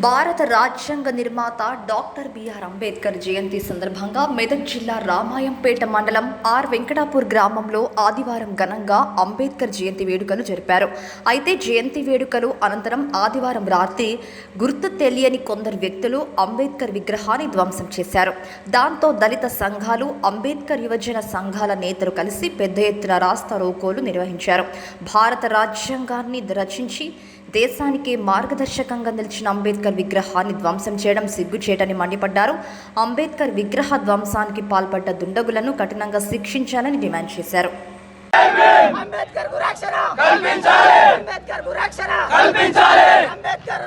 భారత రాజ్యాంగ నిర్మాత డాక్టర్ బిఆర్ అంబేద్కర్ జయంతి సందర్భంగా మెదక్ జిల్లా రామాయంపేట మండలం ఆర్. వెంకటాపూర్ గ్రామంలో ఆదివారం ఘనంగా అంబేద్కర్ జయంతి వేడుకలు జరిపారు. అయితే జయంతి వేడుకలు అనంతరం ఆదివారం రాత్రి గుర్తు తెలియని కొందరు వ్యక్తులు అంబేద్కర్ విగ్రహాన్ని ధ్వంసం చేశారు. దాంతో దళిత సంఘాలు అంబేద్కర్ యువజన సంఘాల నేతలు కలిసి పెద్ద ఎత్తున రాస్తా రోకోలు నిర్వహించారు. భారత రాజ్యాంగాన్ని రచించి దేశానికి మార్గదర్శకంగా నిలిచిన అంబేద్కర్ అంబేద్కర్ విగ్రహాన్ని ధ్వంసం చేయడం సిగ్గుచేటని మండిపడ్డారు అంబేద్కర్ విగ్రహ ధ్వంసానికి పాల్పడ్డ దుండగులను కఠినంగా శిక్షించాలని డిమాండ్ చేశారు అంబేద్కర్ అంబేద్కర్ అంబేద్కర్